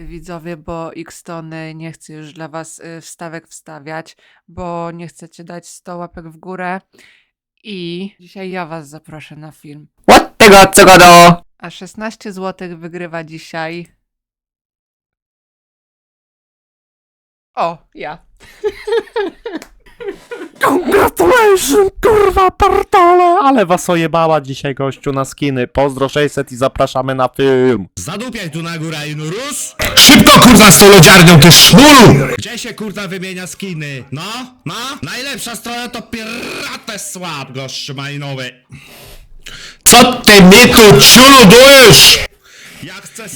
widzowie, bo Xtony nie chcę już dla was y, wstawek wstawiać, bo nie chcecie dać 100 łapek w górę i dzisiaj ja was zaproszę na film. What tego co go do? A 16 zł wygrywa dzisiaj. O, ja. Congratulations, kurwa, partole! Ale was ojebała dzisiaj gościu na skiny. Pozdro 600 i zapraszamy na film. Zadupiaj tu na górę, Inurus! Szybko kurwa z tą lodziarnią, ty szmulu! Gdzie się kurwa wymienia skiny? No? No? Najlepsza strona to Piratę Słab, gościu malinowy. Co ty mi tu ciuludujesz? Ja chcę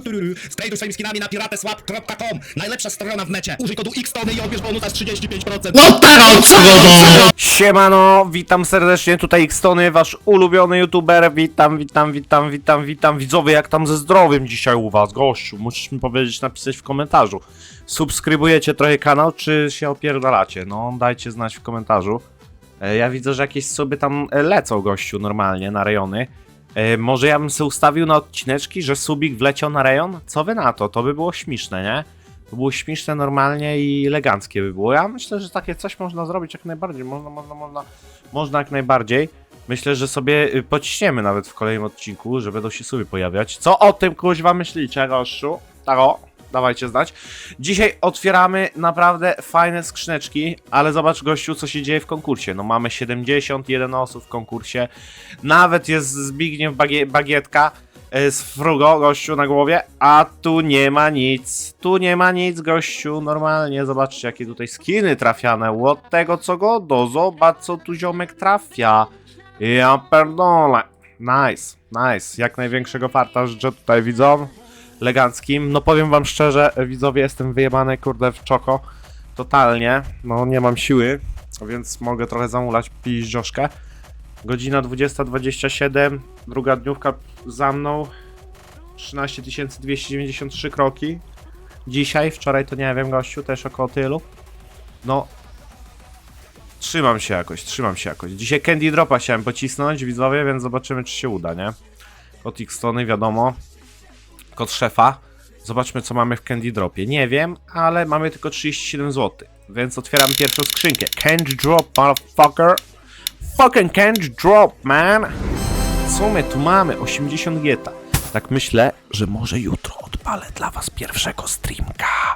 skiny! Strajduj swoimi skinami na pirateswap.com Najlepsza strona w necie. Użyj kodu XTONY i odbierz bonus aż 35%. No do! Siemano, witam serdecznie, tutaj Xtony, wasz ulubiony youtuber. Witam, witam, witam, witam, witam. Widzowie, jak tam ze zdrowiem dzisiaj u was, gościu? Musisz mi powiedzieć, napisać w komentarzu. Subskrybujecie trochę kanał, czy się opierdalacie? No, dajcie znać w komentarzu. E, Ja widzę, że jakieś sobie tam e, lecą, gościu, normalnie, na rejony. E, może ja bym sobie ustawił na odcineczki, że Subik wleciał na rejon? Co wy na to? To by było śmieszne, nie? To było śmieszne normalnie i eleganckie by było. Ja myślę, że takie coś można zrobić jak najbardziej. Można, można, można, można jak najbardziej. Myślę, że sobie y, pociśniemy nawet w kolejnym odcinku, że będą się sobie pojawiać. Co o tym kuźwa myślicie, gościu? Tak o, dawajcie znać. Dzisiaj otwieramy naprawdę fajne skrzyneczki, ale zobacz gościu, co się dzieje w konkursie. No mamy 71 osób w konkursie. Nawet jest Zbigniew Bagie Bagietka e, z frugo, gościu na głowie, a tu nie ma nic. Tu nie ma nic, gościu, normalnie. Zobaczcie, jakie tutaj skiny trafiane. Od tego, co go do. Zobacz, co tu ziomek trafia. Ja perdolę. Nice, nice. Jak największego farta życzę tutaj widzom. Eleganckim. No powiem wam szczerze, widzowie, jestem wyjebany, kurde, w czoko. Totalnie. No nie mam siły, więc mogę trochę zamulać piździoszkę. Godzina 20.27, druga dniówka za mną. 13 293 kroki. Dzisiaj, wczoraj to nie wiem, gościu, też około tylu. No. Trzymam się jakoś, trzymam się jakoś. Dzisiaj Candy Dropa chciałem pocisnąć, widzowie, więc zobaczymy, czy się uda, nie? Kod X-Tony, wiadomo. Kod szefa. Zobaczmy, co mamy w Candy Dropie. Nie wiem, ale mamy tylko 37 zł. Więc otwieram pierwszą skrzynkę. Candy Drop, motherfucker. Fucking can't drop, man! Co my tu mamy? 80 gieta. Tak myślę, że może jutro odpalę dla was pierwszego streamka.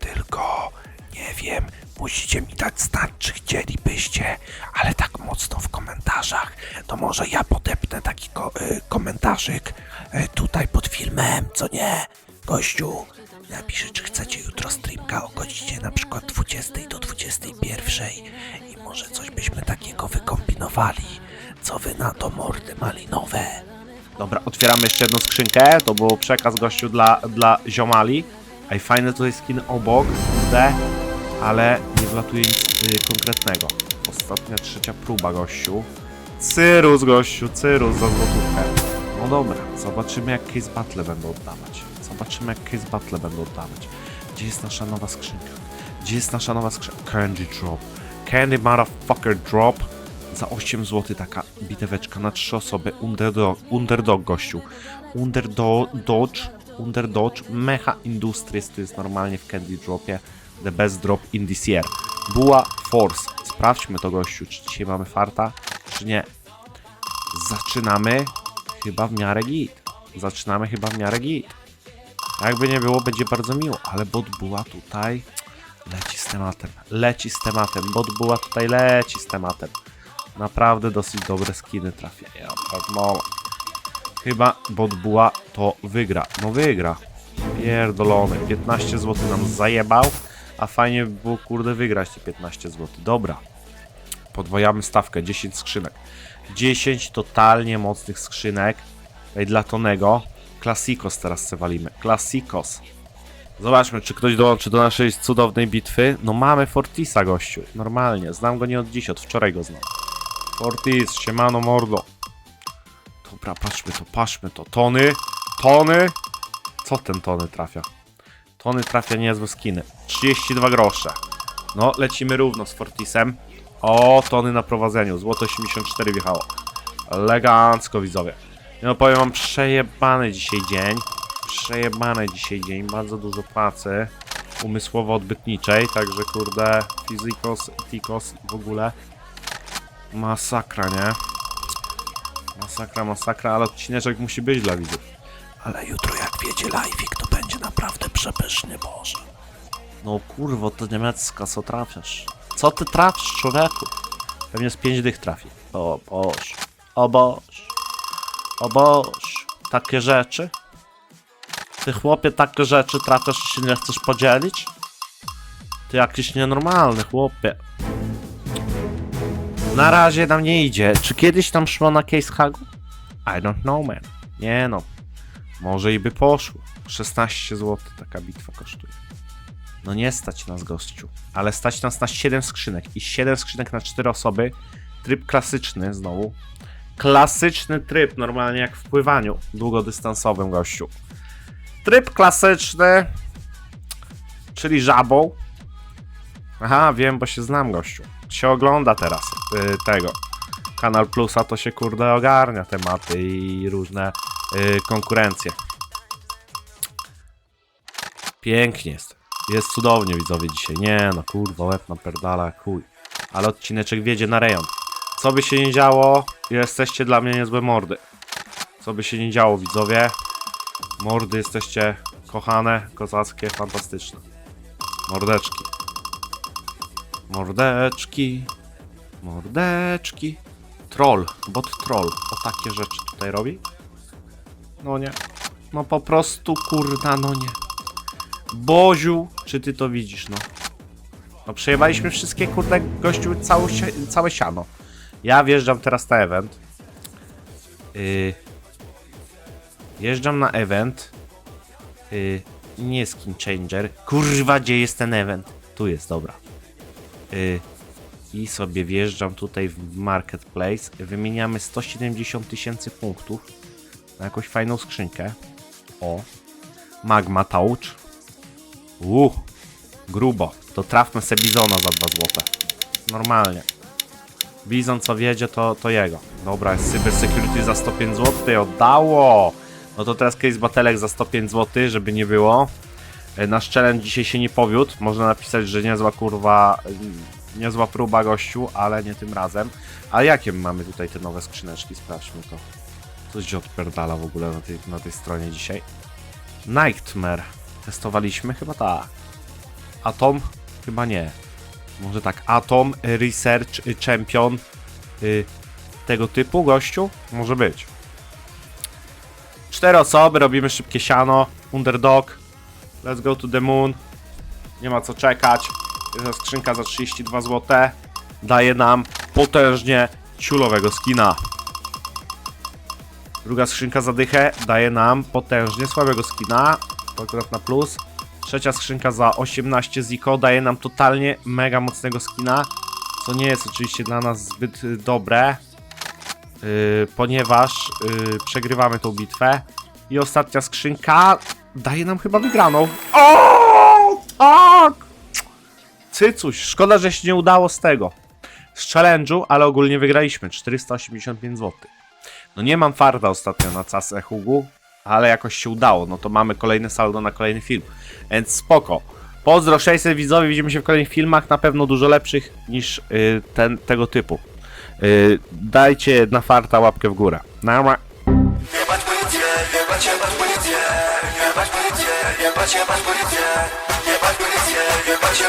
Tylko nie wiem, musicie mi dać znać, czy chcielibyście, ale tak mocno w komentarzach. To może ja podepnę taki ko- y, komentarzyk y, tutaj pod filmem, co nie? Gościu, napiszę, czy chcecie jutro streamka o godzinie na przykład 20 do 21 i może coś byśmy takiego wykombinowali. Co wy na to mordy malinowe? Dobra, otwieramy jeszcze jedną skrzynkę. To był przekaz gościu dla, dla ziomali. A i fajne tutaj skiny obok, kurde, ale nie wlatuje nic y, konkretnego. Ostatnia trzecia próba gościu. Cyrus gościu, Cyrus za złotówkę. No dobra, zobaczymy jak case battle będą oddawać. Zobaczymy jak case battle będą oddawać. Gdzie jest nasza nowa skrzynka? Gdzie jest nasza nowa skrzynka? Candy drop. Candy motherfucker drop. Za 8 zł taka biteweczka na 3 osoby. Underdog, underdog gościu. Underdodge. Underdodge. Mecha Industries to jest normalnie w Candy Dropie. The best drop in this year. Bua Force. Sprawdźmy to gościu, czy dzisiaj mamy farta, czy nie. Zaczynamy chyba w miarę git. Zaczynamy chyba w miarę git. Jakby nie było, będzie bardzo miło, ale bot była tutaj leci z tematem, leci z tematem, bot była tutaj leci z tematem. Naprawdę dosyć dobre skiny trafia. Ja. Chyba bot była to wygra. No wygra. Pierdolony. 15 zł nam zajebał, a fajnie by było kurde wygrać te 15 zł. Dobra. Podwajamy stawkę, 10 skrzynek. 10 totalnie mocnych skrzynek. Dla Tonego. Klassikos teraz se walimy. Klassikos. Zobaczmy, czy ktoś dołączy do naszej cudownej bitwy. No mamy Fortisa, gościu. Normalnie. Znam go nie od dziś, od wczoraj go znam. Fortis, siemano mordo. Dobra, patrzmy to, patrzmy to. Tony, tony. Co ten tony trafia? Tony trafia niezłe skiny. 32 grosze. No, lecimy równo z Fortisem. O, tony na prowadzeniu. Złoto 84 wjechało. Elegancko, widzowie. No powiem wam, przejebany dzisiaj dzień. przejebany dzisiaj dzień, bardzo dużo pracy umysłowo-odbytniczej, także kurde, fizykos, etikos i w ogóle masakra, nie? Masakra, masakra, ale odcineczek musi być dla widzów. Ale jutro jak wiedzie live'ik, to będzie naprawdę przepyszny, Boże. No kurwo, to niemiecka, co trafiasz? Co ty trafisz, człowieku? Pewnie z pięć dych trafi. O Boże, o Boże, o Boże. Takie rzeczy? Ty chłopie takie rzeczy trafiasz i się nie chcesz podzielić? Ty jakiś nienormalny chłopie. Na razie nam nie idzie. Czy kiedyś tam szło na case hagu? I don't know man. Nie no. Może i by poszło. 16 zł taka bitwa kosztuje. No nie stać nas gościu. Ale stać nas na 7 skrzynek. I 7 skrzynek na 4 osoby. Tryb klasyczny znowu. Klasyczny tryb, normalnie jak w pływaniu długodystansowym gościu. Tryb klasyczny, czyli żabą. Aha, wiem, bo się znam, gościu. Się ogląda teraz y, tego. Kanal Plusa to się kurde ogarnia tematy i różne y, konkurencje. Pięknie jest. Jest cudownie, widzowie, dzisiaj. Nie no, kurwa, łeb na perdala, chuj. Ale odcineczek wiedzie na rejon. Co by się nie działo, jesteście dla mnie niezłe mordy. Co by się nie działo, widzowie. Mordy jesteście kochane, kozackie, fantastyczne. Mordeczki. Mordeczki. Mordeczki. Troll, bot troll. O takie rzeczy tutaj robi? No nie. No po prostu kurna, no nie. Boziu, czy ty to widzisz, no? No przejebaliśmy wszystkie kurde gościu całe, całe siano. Ja wjeżdżam teraz na event. Yy, Jeżdżam na event. Yy, nie skin changer. Kurwa, gdzie jest ten event? Tu jest, dobra. Yy, I sobie wjeżdżam tutaj w marketplace. Wymieniamy 170 tysięcy punktów na jakąś fajną skrzynkę. O. Magma Touch. Uh, grubo. To trafmy se Bizona za 2 złote. Normalnie. Bizon co wiedzie, to, to jego. Dobra, jest Cyber Security za 105 zł, oddało! No to teraz case batelek za 105 zł, żeby nie było. E, Nasz challenge dzisiaj się nie powiódł. Można napisać, że niezła kurwa, y, niezła próba gościu, ale nie tym razem. A jakie my mamy tutaj te nowe skrzyneczki? Sprawdźmy to. Coś się odpierdala w ogóle na tej, na tej stronie dzisiaj. Nightmare. Testowaliśmy? Chyba tak. Atom? Chyba nie. Może tak, Atom, Research, y, Champion, y, tego typu gościu? Może być. Cztery osoby, robimy szybkie siano, underdog, let's go to the moon, nie ma co czekać, jest skrzynka za 32 zł, daje nam potężnie ciulowego skina. Druga skrzynka za dychę daje nam potężnie słabego skina, to akurat na plus. Trzecia skrzynka za 18 ziko daje nam totalnie mega mocnego skina, co nie jest oczywiście dla nas zbyt y, dobre, y, ponieważ y, przegrywamy tą bitwę. I ostatnia skrzynka daje nam chyba wygraną. O, tak! Cycuś, szkoda, że się nie udało z tego. Z challenge'u, ale ogólnie wygraliśmy 485 zł. No nie mam farta ostatnio na casę Hugu, ale jakoś się udało. No to mamy kolejne saldo na kolejny film. Więc spoko. Pozdro 600 widzowie, widzimy się w kolejnych filmach, na pewno dużo lepszych niż y, ten, tego typu. Y, dajcie na farta łapkę w górę. Nara. Jebać policję, jebać, jebać policję Jebać policję, jebać, jebać policję Jebać